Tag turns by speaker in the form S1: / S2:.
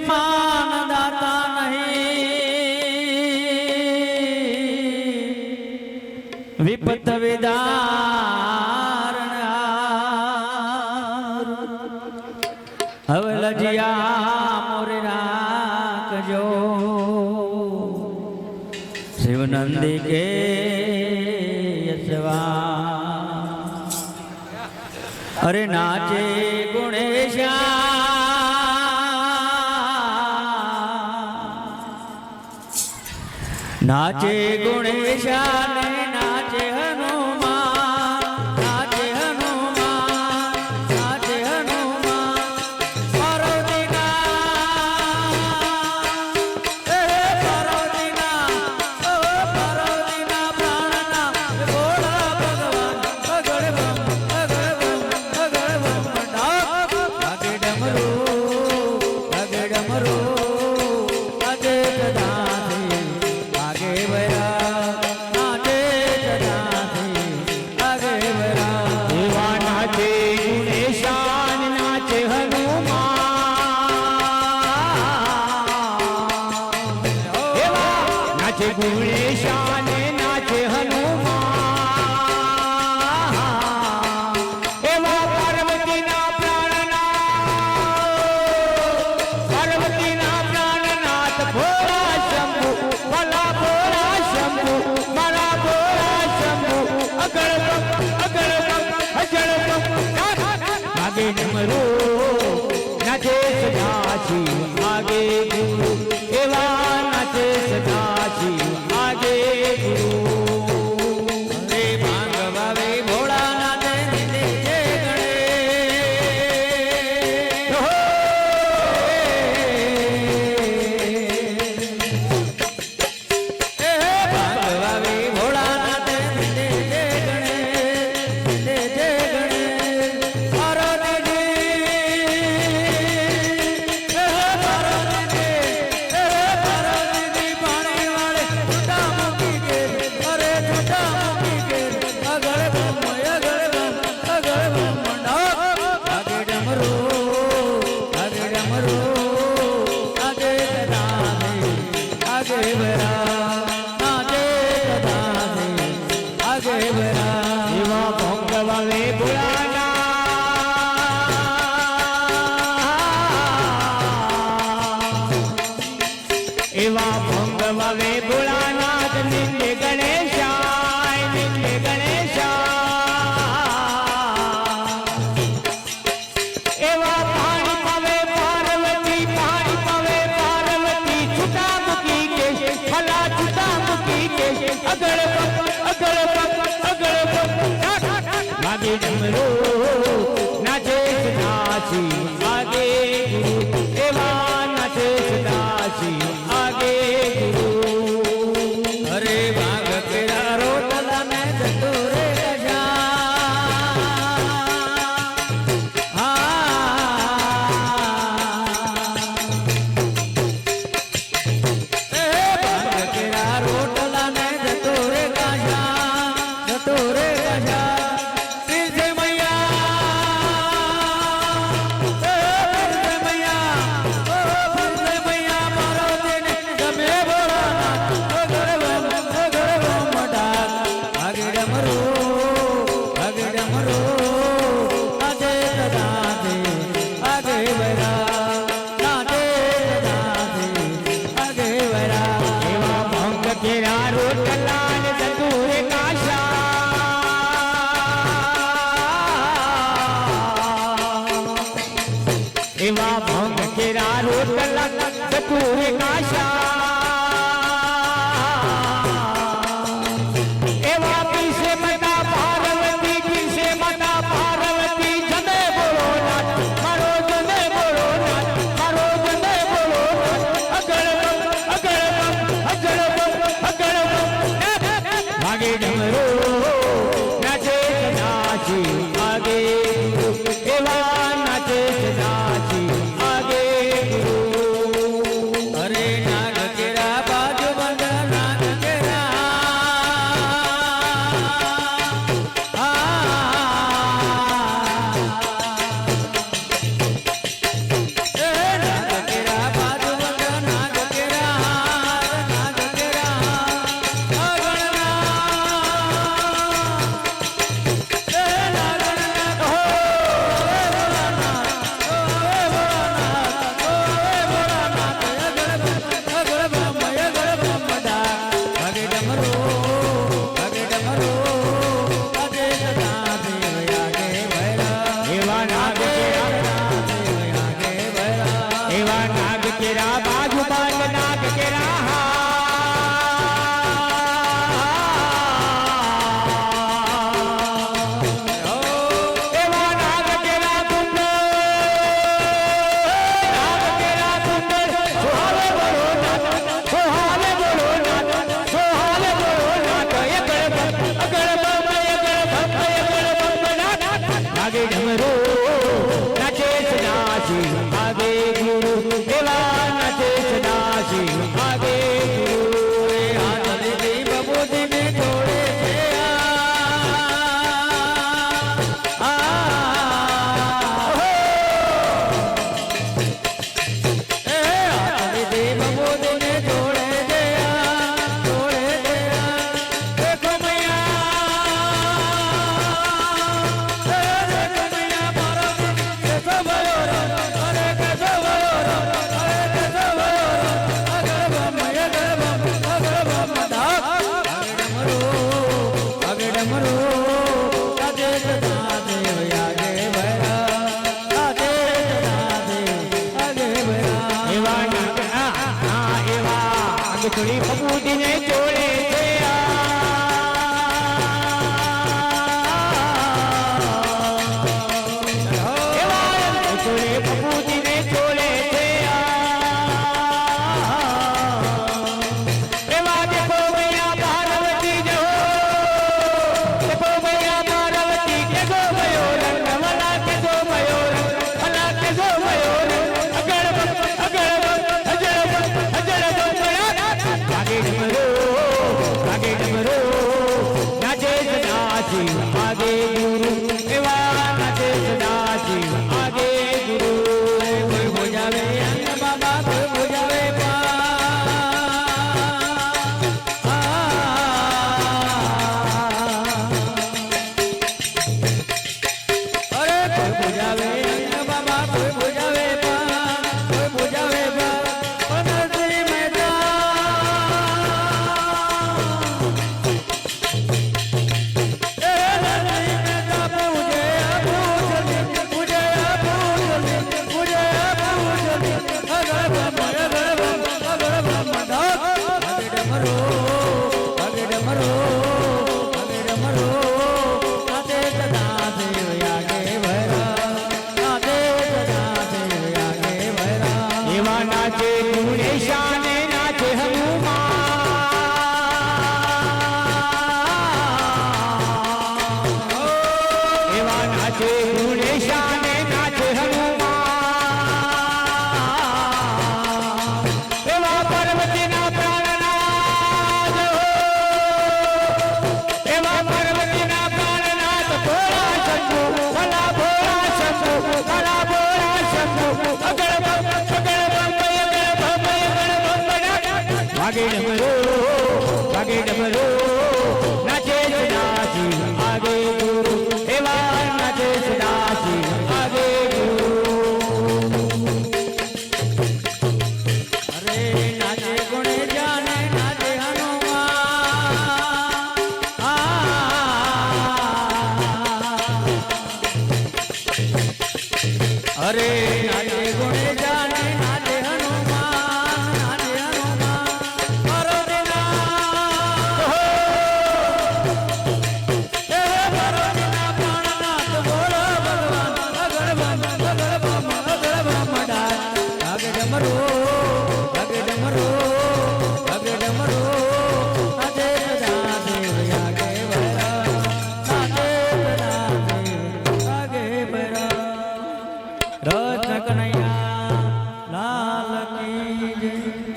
S1: માન દાતા નહીં વિપત વિદારણ હવે લજિયા મોરે રાખજો શિવનંદી કે યશવા અરે નાચે નાચે ગુણેશાને નાચે હનુ
S2: अगड़पत अगड़पत अगड़पत मागे डमरू रोड कला पूरे काशा ઘણી ફગુડીને જો माझे गुणेशा आगे डबरो आगे डबरो नाचे सदाजी आगे गुरु एवा नाचे सदाजी आगे गुरु
S1: अरे नाचे गुण जाने नाचे हनुमान अरे ભગત મરો